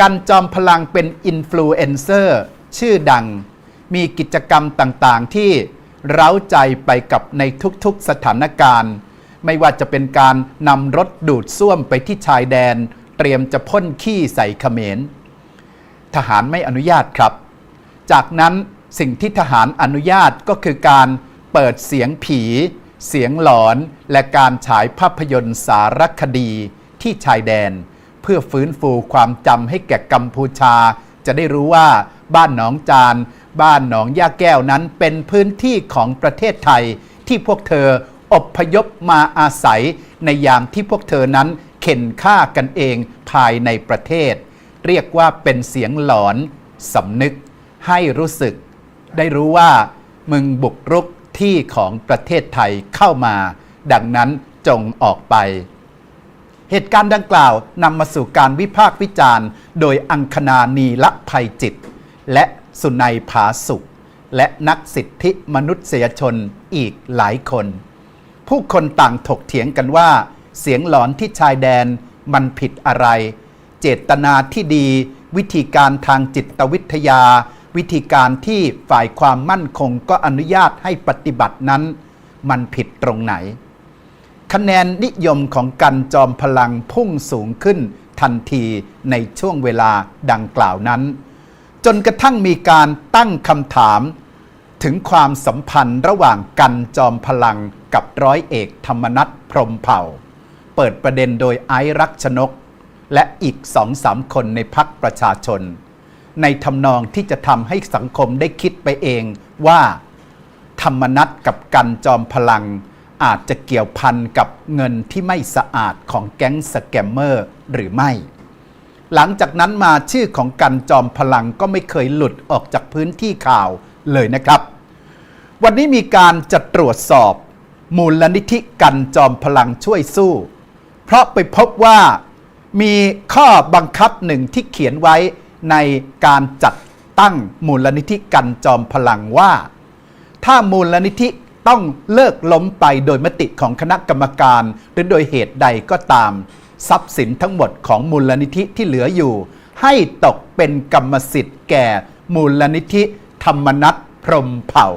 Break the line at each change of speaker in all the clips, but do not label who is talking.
กันจอมพลังเป็นอินฟลูเอนเซอร์ชื่อดัง มีกิจกรรมต่างๆ ที่เร้าใจไปกับในทุกๆสถานการณ์ ไม่ว่าจะเป็นการนำรถดูดซ่วมไปที่ชายแดน เตรียมจะพ่นขี้ใส่เขมร ทหารไม่อนุญาตครับ จากนั้นสิ่งที่ทหารอนุญาตก็คือการเปิดเสียงผี เสียงหลอน และการฉายภาพยนตร์สารคดีที่ชายแดน เพื่อฟื้นฟูความจำให้แก่กัมพูชา จะได้รู้ว่าบ้านหนองจาน บ้านหนองย่าแก้วนั้นเป็นพื้นที่ของประเทศไทย ที่พวกเธออบพยพมาอาศัย ในยามที่พวกเธอนั้นเข็นฆ่ากันเองภายในประเทศ เรียกว่าเป็นเสียงหลอนสำนึก ให้รู้สึก ได้รู้ว่า มึงบุกรุกที่ของประเทศไทยเข้ามา ดังนั้นจงออกไป เหตุการณ์ดังกล่าวนำมาสู่การวิพากษ์วิจารณ์ โดยอังคณานีละภัยจิต และสุนัยผาสุข และนักสิทธิมนุษยชนอีกหลายคน ผู้คนต่างถกเถียงกันว่า เสียงหลอนที่ชายแดนมันผิดอะไร เจตนาที่ดี วิธีการทางจิตวิทยา วิธีการที่ฝ่ายความมั่นคงก็อนุญาตให้ปฏิบัตินั้น มันผิดตรงไหน คะแนนนิยมของกันจอมพลังพุ่งสูงขึ้นทันทีในช่วงเวลาดังกล่าวนั้น จนกระทั่งมีการตั้งคำถาม ถึงความสัมพันธ์ระหว่างกันจอมพลังกับร้อยเอกธรรมนัฐพรมเผ่า เปิดประเด็นโดยไอรักชนก และอีกสองสามคนในพักประชาชน ในทำนองที่จะทำให้สังคมได้คิดไปเองว่า ธรรมนัตกับกันจอมพลัง อาจจะเกี่ยวพันกับเงินที่ไม่สะอาดของแก๊งสแกมเมอร์หรือไม่ หลังจากนั้นมาชื่อของกันจอมพลังก็ไม่เคยหลุดออกจากพื้นที่ข่าวเลยนะครับ วันนี้มีการจะตรวจสอบ มูลนิธิกันจอมพลังช่วยสู้ เพราะไปพบว่ามีข้อบังคับหนึ่งที่เขียนไว้ในการจัดตั้งมูลนิธิกันจอมพลังว่า ถ้ามูลนิธิ ต้องเลิกล้มไปโดยมติของคณะกรรมการ หรือโดยเหตุใดก็ตาม ทรัพย์สินทั้งหมดของมูลนิธิที่เหลืออยู่ ให้ตกเป็นกรรมสิทธิ์แก่มูลนิธิธรรมนัตพรมเผ่า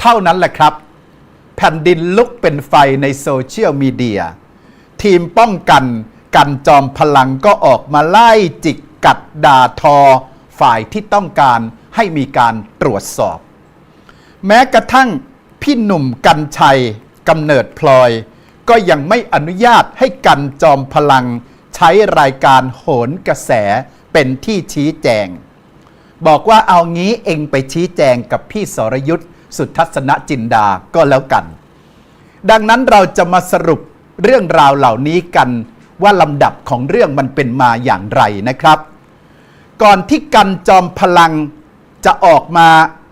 เท่านั้นแหละครับ แผ่นดินลุกเป็นไฟในโซเชียลมีเดีย ทีมป้องกันกันจอมพลังก็ออกมาไล่จิกกัดด่าทอ ฝ่ายที่ต้องการให้มีการตรวจสอบ แม้กระทั่ง พี่หนุ่มกัญชัยกำเนิดพลอย ก็ยังไม่อนุญาตให้กันจอมพลัง ใช้รายการโหนกระแสเป็นที่ชี้แจง บอกว่าเอางี้เองไปชี้แจงกับพี่สรยุทธ์สุทัศนจินดาก็แล้วกัน ดังนั้นเราจะมาสรุปเรื่องราวเหล่านี้กันว่าลำดับของเรื่องมันเป็นมาอย่างไรนะครับ ก่อนที่กันจอมพลังจะออกมา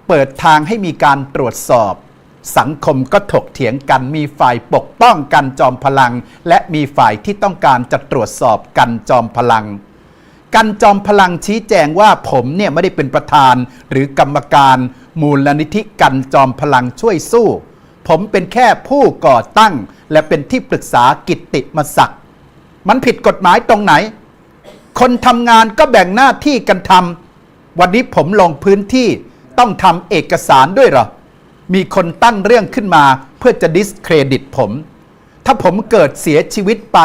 เปิดทางให้มีการตรวจสอบ สังคมก็ถกเถียงกันมีฝ่ายปกป้องกันจอมพลัง และมีฝ่ายที่ต้องการจะตรวจสอบกันจอมพลัง กันจอมพลังชี้แจงว่าผมเนี่ยไม่ได้เป็นประธาน หรือกรรมการมูลนิธิกันจอมพลังช่วยสู้ ผมเป็นแค่ผู้ก่อตั้ง และเป็นที่ปรึกษากิตติมศักดิ์มันผิดกฎหมายตรงไหน คนทำงานก็แบ่งหน้าที่กันทำวันนี้ผมลงพื้นที่ต้องทำเอกสารด้วยหรอ มีคนตั้งเรื่องขึ้นมาเพื่อจะดิสเครดิตผม ถ้าผมเกิดเสียชีวิตไป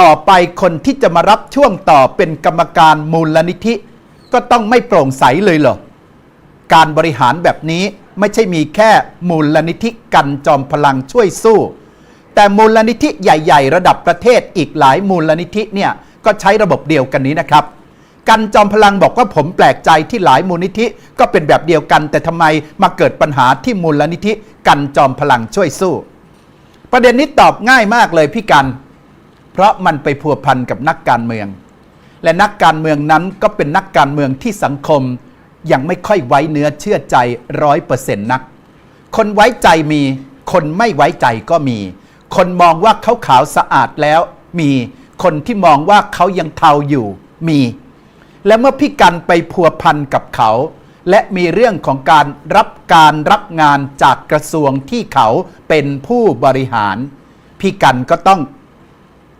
ต่อไปคนที่จะมารับช่วงต่อเป็นกรรมการมูลนิธิ ก็ต้องไม่โปร่งใสเลยเหรอ การบริหารแบบนี้ไม่ใช่มีแค่มูลนิธิกันจอมพลังช่วยสู้ แต่มูลนิธิใหญ่ ๆ ระดับประเทศอีกหลายมูลนิธิเนี่ยก็ใช้ระบบเดียวกันนี้นะครับ กันจอมพลังบอกว่าผมแปลกใจที่หลายมูลนิธิ ก็เป็นแบบเดียวกัน แต่ทำไมมาเกิดปัญหาที่มูลนิธิ กันจอมพลังช่วยสู้ ประเด็นนี้ตอบง่ายมากเลยพี่กัน เพราะมันไปพัวพันกับนักการเมือง และนักการเมืองนั้นก็เป็นนักการเมืองที่สังคม ยังไม่ค่อยไว้เนื้อเชื่อใจร้อยเปอร์เซ็นต์นัก คนไว้ใจมี คนไม่ไว้ใจก็มี คนมองว่าเขาขาวสะอาดแล้วมี คนที่มองว่าเขายังเทาอยู่มี และเมื่อพี่กันไปพัวพันกับเขา และมีเรื่องของการรับการรับงานจากกระทรวงที่เขาเป็นผู้บริหาร พี่กันก็ต้อง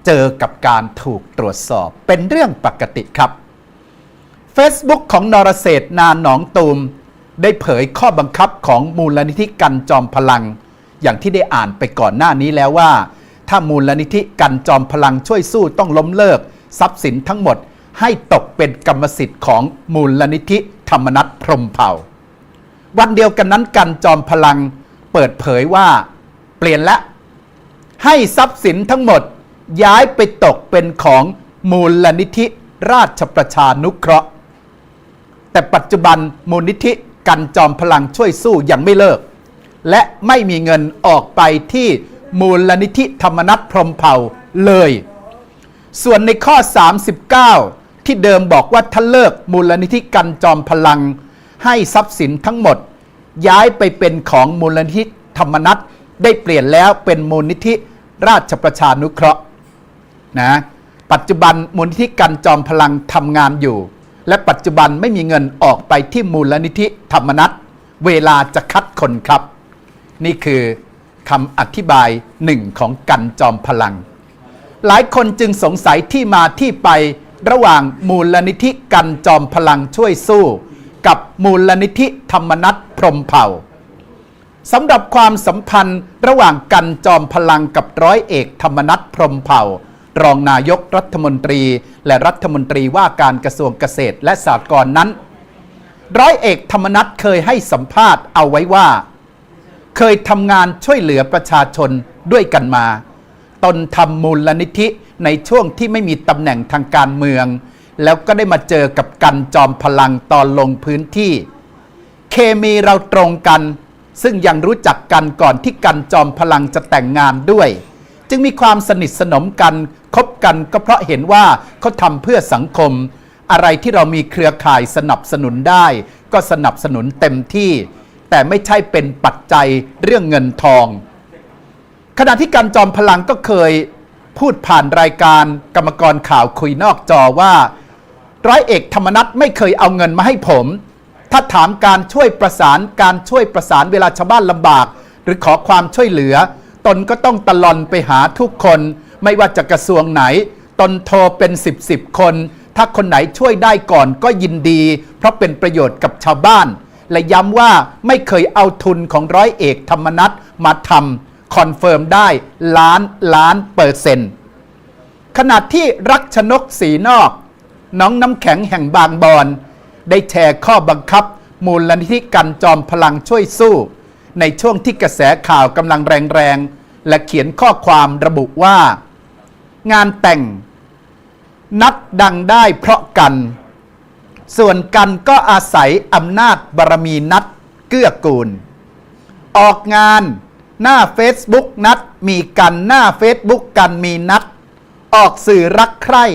เจอกับการถูกตรวจสอบเป็นเรื่องปกติครับ Facebook ของนรเศรษฐ์นาหนองตูมได้เผยข้อบังคับของมูลนิธิกันจอมพลัง อย่างที่ได้อ่านไปก่อนหน้านี้แล้วว่า ถ้ามูลนิธิกันจอมพลังช่วยสู้ต้องล้มเลิก ทรัพย์สินทั้งหมด ให้ตกเป็นกรรมสิทธิ์ของมูลนิธิธรรมนัตพรมเผ่า วันเดียวกันนั้นกันจอมพลังเปิดเผยว่าเปลี่ยนละ ให้ทรัพย์สินทั้งหมดย้ายไปตกเป็นของมูลนิธิราชประชานุเคราะห์ แต่ปัจจุบันมูลนิธิกันจอมพลังช่วยสู้ยังไม่เลิก และไม่มีเงินออกไปที่มูลนิธิธรรมนัตพรมเผ่าเลย ส่วนในข้อ 39 ที่เดิมบอกว่าถ้าเลิกมูลนิธิกันจอมพลัง ให้ทรัพย์สินทั้งหมด ย้ายไปเป็นของมูลนิธิธรรมนัตได้เปลี่ยนแล้วเป็นมูลนิธิราชประชานุเคราะห์นะปัจจุบันมูลนิธิกันจอมพลังทำงานอยู่ และปัจจุบันไม่มีเงินออกไปที่มูลนิธิธรรมนัตเวลาจะคัดคนครับ นี่คือคำอธิบายหนึ่งของกันจอมพลัง หลายคนจึงสงสัยที่มาที่ไป ระหว่างมูลนิธิกันจอมพลังช่วยสู้ กับมูลนิธิธรรมนัตพรมเผ่าสำหรับความสัมพันธ์ระหว่างกันจอมพลังกับร้อยเอกธรรมนัตพรมเผ่า รองนายกรัฐมนตรี และรัฐมนตรีว่าการกระทรวงเกษตรและสหกรณ์นั้น ร้อยเอกธรรมนัตเคยให้สัมภาษณ์เอาไว้ว่า เคยทำงานช่วยเหลือประชาชนด้วยกันมา ตนทำมูลนิธิในช่วงที่ไม่มีตำแหน่งทางการเมือง แล้วก็ได้มาเจอกับกันจอมพลังตอนลงพื้นที่ เคมีเราตรงกัน ซึ่งยังรู้จักกันก่อนที่กันจอมพลังจะแต่งงานด้วย จึงมีความสนิทสนมกันคบกันก็เพราะเห็นว่าเขาทำเพื่อสังคม อะไรที่เรามีเครือข่ายสนับสนุนได้ ก็สนับสนุนเต็มที่ แต่ไม่ใช่เป็นปัจจัยเรื่องเงินทอง ขณะที่การจอมพลังก็เคยพูดผ่านรายการกรรมกรข่าวคุยนอกจอว่า ร้อยเอกธรรมนัฐไม่เคยเอาเงินมาให้ผม ถ้าถามการช่วยประสานการช่วยประสานเวลาชาวบ้านลำบาก หรือขอความช่วยเหลือ ตนก็ต้องตะลอนไปหาทุกคน ไม่ว่าจะกระทรวงไหน ตนโทรเป็นสิบสิบคน ถ้าคนไหนช่วยได้ก่อนก็ยินดี เพราะเป็นประโยชน์กับชาวบ้าน และย้ำว่าไม่เคยเอาทุนของร้อยเอกธรรมนัฐมาทำ คอนเฟิร์มได้ล้านล้านเปอร์เซ็นต์ขณะที่รักชนกสีนอก น้องน้ำแข็งแห่งบางบอน ได้แชร์ข้อบังคับ มูลนิธิกันจอมพลังช่วยสู้ ในช่วงที่กระแสข่าวกำลังแรงๆ และเขียนข้อความระบุว่า งานแต่ง นัดดังได้เพราะกัน ส่วนกันก็อาศัยอำนาจบารมีนัดเกื้อกูล ออกงาน หน้า Facebook นัดมีกันหน้า Facebook กันมีนัด ออกสื่อรักใคร่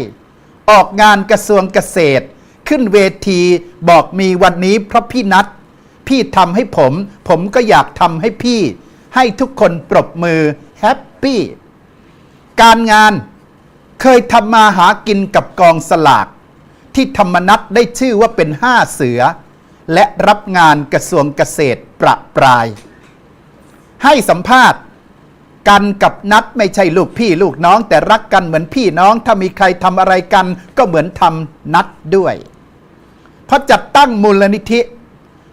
ออกงานกระทรวงเกษตร ขึ้นเวทีบอกมีวันนี้เพราะพี่นัด พี่ทำให้ผม ผมก็อยากทำให้พี่ ให้ทุกคนปรบมือแฮปปี้การงานเคยทำมาหากินกับกองสลาก ที่ธรรมนัตได้ชื่อว่าเป็นห้าเสือ และรับงานกระทรวงเกษตรประปราย ให้สัมภาษณ์กันกับนัดไม่ใช่ลูกพี่ลูกน้อง แต่รักกันเหมือนพี่น้อง ถ้ามีใครทำอะไรกัน ก็เหมือนทำนัดด้วยพราะจัดตั้งมูลนิธิ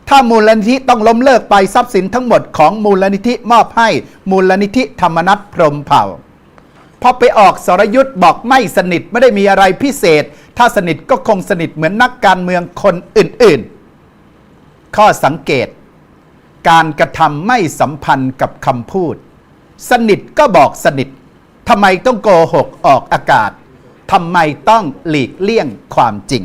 ถ้ามูลนิธิต้องล้มเลิกไปทรัพย์สินทั้งหมดของมูลนิธิมอบให้มูลนิธิธรรมนัตพรหมเผ่าพอไปออกสรยุทธ์บอกไม่สนิทไม่ได้มีอะไรพิเศษ ถ้าสนิทก็คงสนิทเหมือนนักการเมืองคนอื่นๆ ข้อสังเกต การกระทำไม่สัมพันธ์กับคำพูด สนิทก็บอกสนิททำไมต้องโกหกออกอากาศทำไมต้องหลีกเลี่ยงความจริง